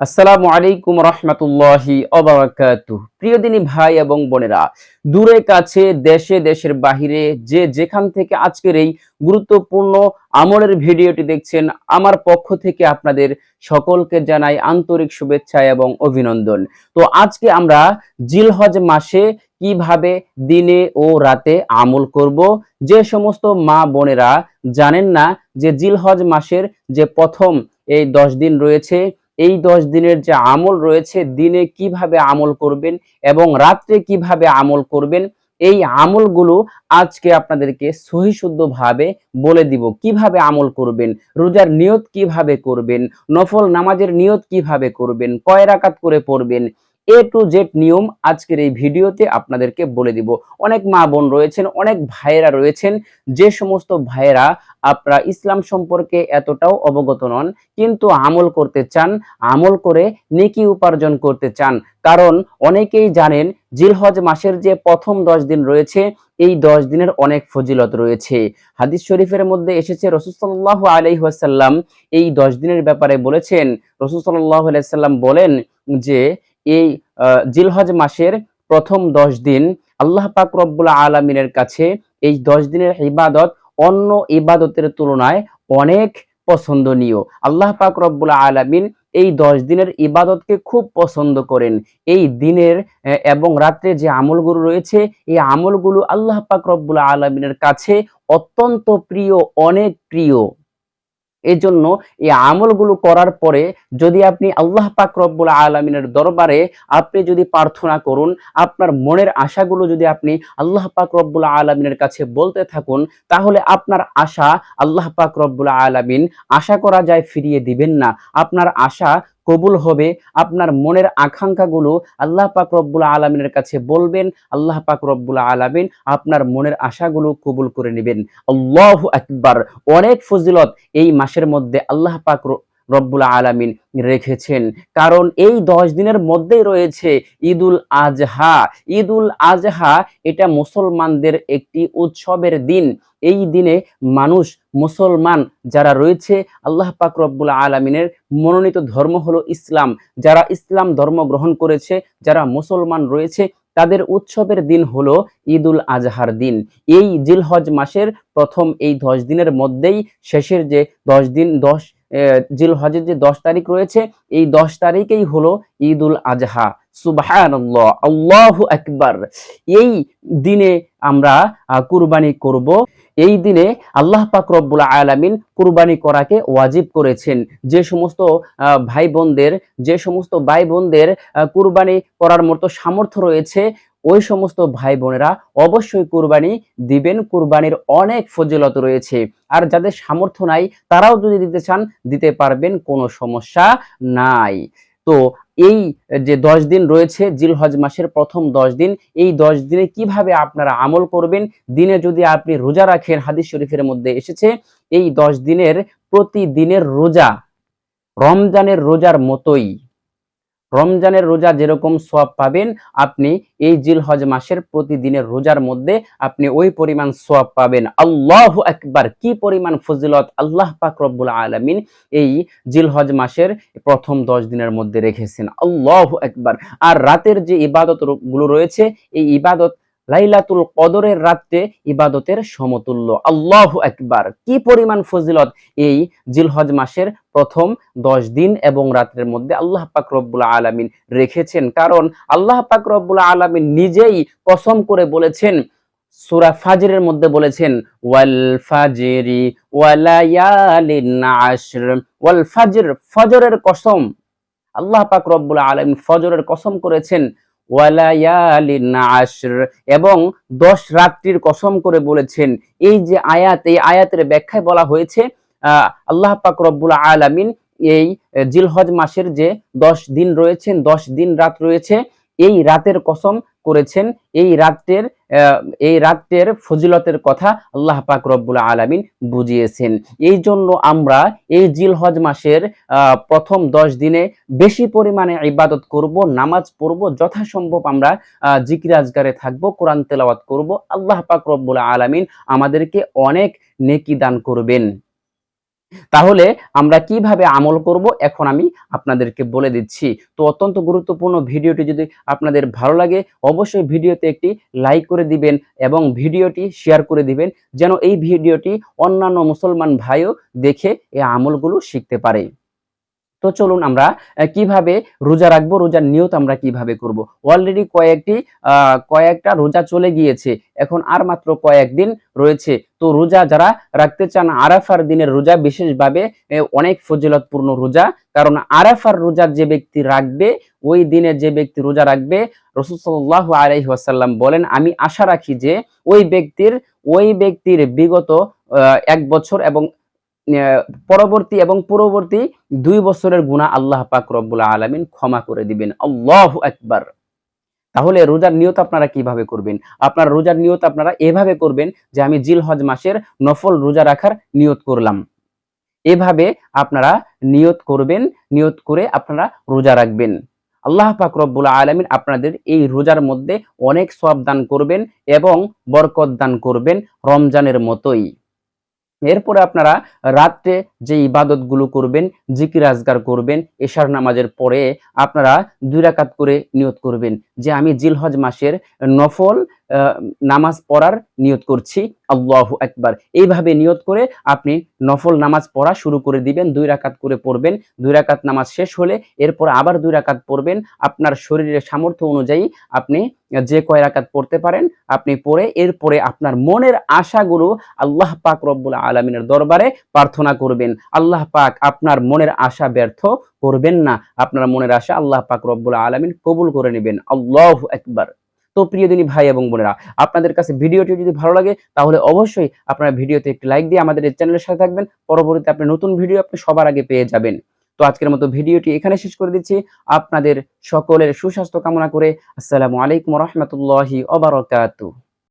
আসসালামু আলাইকুম রহমতুল্লাহি প্রিয় দিনী ভাই এবং বোনেরা, দূরে কাছে, দেশে, দেশের বাহিরে, যে যেখান থেকে আজকের এই গুরুত্বপূর্ণ আমলের ভিডিওটি দেখছেন, আমার পক্ষ থেকে আপনাদের সকলকে জানাই আন্তরিক শুভেচ্ছা এবং অভিনন্দন। তো আজকে আমরা জিলহজ মাসে কীভাবে দিনে ও রাতে আমল করব, যে সমস্ত মা বোনেরা জানেন না যে জিলহজ মাসের যে প্রথম এই দশ দিন রয়েছে এই দশ দিনের যে আমল রয়েছে, দিনে কীভাবে আমল করবেন এবং রাত্রে কীভাবে আমল করবেন, এই আমলগুলো আজকে আপনাদেরকে সহিশুদ্ধভাবে বলে দিব। কীভাবে আমল করবেন, রোজার নিয়ত কীভাবে করবেন, নফল নামাজের নিয়ত কীভাবে করবেন, কয় রাকাত করে পড়বেন এ টু জেড নিয়ম আজকের এই ভিডিওতে আপনাদেরকে বলে দিব। অনেক মা বোন রয়েছেন, অনেক ভাইয়েরা রয়েছেন, যে সমস্ত ভাইয়েরা আপনারা ইসলাম সম্পর্কে এতটাও অবগত নন, কিন্তু আমল করতে চান, আমল করে নেকি উপার্জন করতে চান। কারণ অনেকেই জানেন, জিলহজ মাসের যে প্রথম দশ দিন রয়েছে, এই দশ দিনের অনেক ফজিলত রয়েছে। হাদিস শরীফের মধ্যে এসেছে রসুসাল্লাহ আলাইহাসাল্লাম এই দশ দিনের ব্যাপারে বলেছেন রসুসাল্লাহ আলাইসাল্লাম বলেন যে এই জিলহজ মাসের প্রথম দশ দিন আল্লাহ পাক রব্বুল আলমিনের কাছে এই দশ দিনের ইবাদত অন্য ইবাদতের তুলনায় অনেক পছন্দনীয়। আল্লাহ পাক রব্বুল আলামিন এই দশ দিনের ইবাদতকে খুব পছন্দ করেন। এই দিনের এবং রাত্রে যে আমলগুলো রয়েছে, এই আমলগুলো আল্লাহ পাক রব্বুল আলমিনের কাছে অত্যন্ত প্রিয়, অনেক প্রিয়। এজন্য এই আমলগুলো করার পরে যদি আপনি আল্লাহ পাক রব্বুল আলমিনের দরবারে আপনি যদি প্রার্থনা করুন, আপনার মনের আশাগুলো যদি আপনি আল্লাহ পাক রব্বুল আলমিনের কাছে বলতে থাকুন, তাহলে আপনার আশা আল্লাহ পাক রব্বুল আলমিন আশা করা যায় ফিরিয়ে দিবেন না। আপনার আশা কবুল হবে। আপনার মনের আকাঙ্ক্ষাগুলো আল্লাহ পাক রব্বুল আলমিনের কাছে বলবেন, আল্লাহ পাক রব্বুল আলমিন আপনার মনের আশাগুলো কবুল করে নেবেন। আল্লাহ আকবার। অনেক ফজিলত এই মাসের মধ্যে আল্লাহ পাক রব্বুল আলামিন রেখেছেন। কারণ এই দশ দিনের মধ্যেই রয়েছে ঈদুল আজহা। ঈদুল আজহা এটা মুসলমানদের একটি উৎসবের দিন। এই দিনে মানুষ মুসলমান যারা রয়েছে, আল্লাহ পাক রব্বুল আলমিনের মনোনীত ধর্ম হলো ইসলাম। যারা ইসলাম ধর্ম গ্রহণ করেছে, যারা মুসলমান রয়েছে, তাদের উৎসবের দিন হলো ঈদুল আজহার দিন। এই জিলহজ মাসের প্রথম এই দশ দিনের মধ্যেই শেষের যে দশ দিন, দশ জিল হজের যে দশ তারিখ রয়েছে, এই দশ তারিখেই হলো ঈদুল আজহা। সুবহানাল্লাহ, আল্লাহু আকবার। এই দিনে আমরা কুরবানি করব। এই দিনে আল্লাহ পাক রব্বুল আলামিন কুরবানি করাকে ওয়াজিব করেছেন। যে সমস্ত ভাই বোনদের যে সমস্ত ভাই বোনদের কুরবানি করার মতো সামর্থ্য রয়েছে ওই সমস্ত ভাই বোনেরা অবশ্যই কুরবানি দিবেন। কুরবানির অনেক ফজিলত রয়েছে। আর যাদের সামর্থ্য নাই, তারাও যদি দিতে চান, দিতে পারবেন, কোনো সমস্যা নাই। তো এই যে দশ দিন রয়েছে, জিলহজ মাসের প্রথম দশ দিন, এই দশ দিনে কীভাবে আপনারা আমল করবেন? দিনে যদি আপনি রোজা রাখেন, হাদিস শরীফের মধ্যে এসেছে, এই দশ দিনের প্রতিদিনের রোজা, রমজানের রোজার মতোই। রমজানের রোজা যেরকম সোয়াব পাবেন, আপনি এই জিলহজ মাসের প্রতিদিনের রোজার মধ্যে আপনি ওই পরিমাণ সোয়াব পাবেন। আল্লাহ একবার কি পরিমাণ ফজিলত আল্লাহ পাক রব্বুল আলমিন এই জিলহজ মাসের প্রথম দশ দিনের মধ্যে রেখেছেন। আল্লাহ একবার আর রাতের যে ইবাদতগুলো রয়েছে, এই ইবাদত লাইলাতুল কদরের রাত্রে ইবাদতের সমতুল্য। আল্লাহ একবার কি পরিমাণ ফজিলত এই জিলহজ মাসের প্রথম দশ দিন এবং রাত্রের মধ্যে আল্লাহ পাক রব্বুল আলামিন রেখেছেন। কারণ আল্লাহ পাক রব্বুল আলামিন নিজেই কসম করে বলেছেন, সূরা ফাজরের মধ্যে বলেছেন, ওয়াল ফাজরি ওয়ালায়ালিন আশর। ওয়াল ফাজর ফজরের কসম। আল্লাহ পাক রব্বুল আলামিন ফজরের কসম করেছেন এবং দশ রাত্রির কসম করে বলেছেন এই যে আয়াত এই আয়াতের ব্যাখ্যায় বলা হয়েছে আহ, আল্লাহ পাক রব্বুল আলামিন এই জিলহজ মাসের যে দশ দিন রয়েছেন দশ দিন রাত রয়েছে এই রাতের কসম করেছেন, এই রাতের এই রাতের ফজিলতের কথা আল্লাহ পাক রব্বুল আলামিন বুঝিয়েছেন। এই জন্য আমরা এই জিলহজ মাসের প্রথম দশ দিনে বেশি পরিমাণে ইবাদত করব, নামাজ পড়ব, যথাসম্ভব আমরা জিকির আজগারে থাকব, কোরআন তেলাওয়াত করব। আল্লাহ পাক রব্বুল আলামিন আমাদেরকে অনেক নেকি দান করবেন। তাহলে আমরা কীভাবে আমল করব এখন আমি আপনাদেরকে বলে দিচ্ছি। তো অত্যন্ত গুরুত্বপূর্ণ ভিডিওটি যদি আপনাদের ভালো লাগে, অবশ্যই ভিডিওতে একটি লাইক করে দিবেন এবং ভিডিওটি শেয়ার করে দিবেন, যেন এই ভিডিওটি অন্যান্য মুসলমান ভাইও দেখে এই আমলগুলো শিখতে পারে। তো চলুন আমরা কীভাবে রোজা রাখব, রোজার নিয়ত আমরা কীভাবে করব? অলরেডি কয়েকটি কয়েকটা রোজা চলে গিয়েছে। এখন আর মাত্র কয়েকদিন রয়েছে। তো রোজা যারা রাখতে চান, আরাফার দিনের রোজা, বিশেষভাবে অনেক ফজিলতপূর্ণ রোজা। কারণ আরাফার রোজা যে ব্যক্তি রাখবে, ওই দিনে যে ব্যক্তি রোজা রাখবে, রসুল সাল্লাহ আলাইহি ওয়াসাল্লাম বলেন, আমি আশা রাখি যে ওই ব্যক্তির ওই ব্যক্তির বিগত এক বছর এবং পরবর্তী এবং পূর্ববর্তী দুই বছরের গুণা আল্লাহ পাক রব্বুল আলামিন ক্ষমা করে দিবেন। আল্লাহু একবার তাহলে রোজার নিয়ত আপনারা কীভাবে করবেন? আপনার রোজার নিয়ত আপনারা এভাবে করবেন যে আমি জিলহজ মাসের নফল রোজা রাখার নিয়ত করলাম। এভাবে আপনারা নিয়ত করবেন, নিয়ত করে আপনারা রোজা রাখবেন। আল্লাহ পাক রব্বুল আলামিন আপনাদের এই রোজার মধ্যে অনেক সব দান করবেন এবং বরকত দান করবেন রমজানের মতোই। এরপরে আপনারা রাত্রে যে ইবাদতগুলো করবেন, জিকির আজগার করবেন, এশার নামাজের পরে আপনারা দুই রাকাত করে নিয়ত করবেন। যে আমি জিলহজ মাসের নফল নামাজ পড়ার নিয়ত করছি, আল্লাহু একবার এইভাবে নিয়ত করে আপনি নফল নামাজ পড়া শুরু করে দিবেন, দুই রাকাত করে পড়বেন, দুই রাকাত নামাজ শেষ হলে এরপর আবার দুই রাকাত পড়বেন। আপনার শরীরের সামর্থ্য অনুযায়ী আপনি যে কয় রাকাত পড়তে পারেন, আপনি পড়ে এরপরে আপনার মনের আশাগুলো আল্লাহ পাক রব্বুল আলমিনের দরবারে প্রার্থনা করবেন। আল্লাহ পাক আপনার মনের আশা ব্যর্থ করবেন না। আপনার মনের আশা আল্লাহ পাক রব্বুল আলমিন কবুল করে নেবেন। আল্লাহ একবার তো প্রিয় দিনী ভাই এবং বোনেরা, আপনাদের কাছে ভিডিওটি যদি ভালো লাগে, তাহলে অবশ্যই আপনারা ভিডিওতে একটি লাইক দিয়ে আমাদের এই চ্যানেলের সাথে থাকবেন। পরবর্তীতে আপনি নতুন ভিডিও আপনি সবার আগে পেয়ে যাবেন। তো আজকের মতো ভিডিওটি এখানে শেষ করে দিচ্ছি। আপনাদের সকলের সুস্বাস্থ্য কামনা করে আসসালামু আলাইকুম রহমতুল্লাহি অবরাকাতু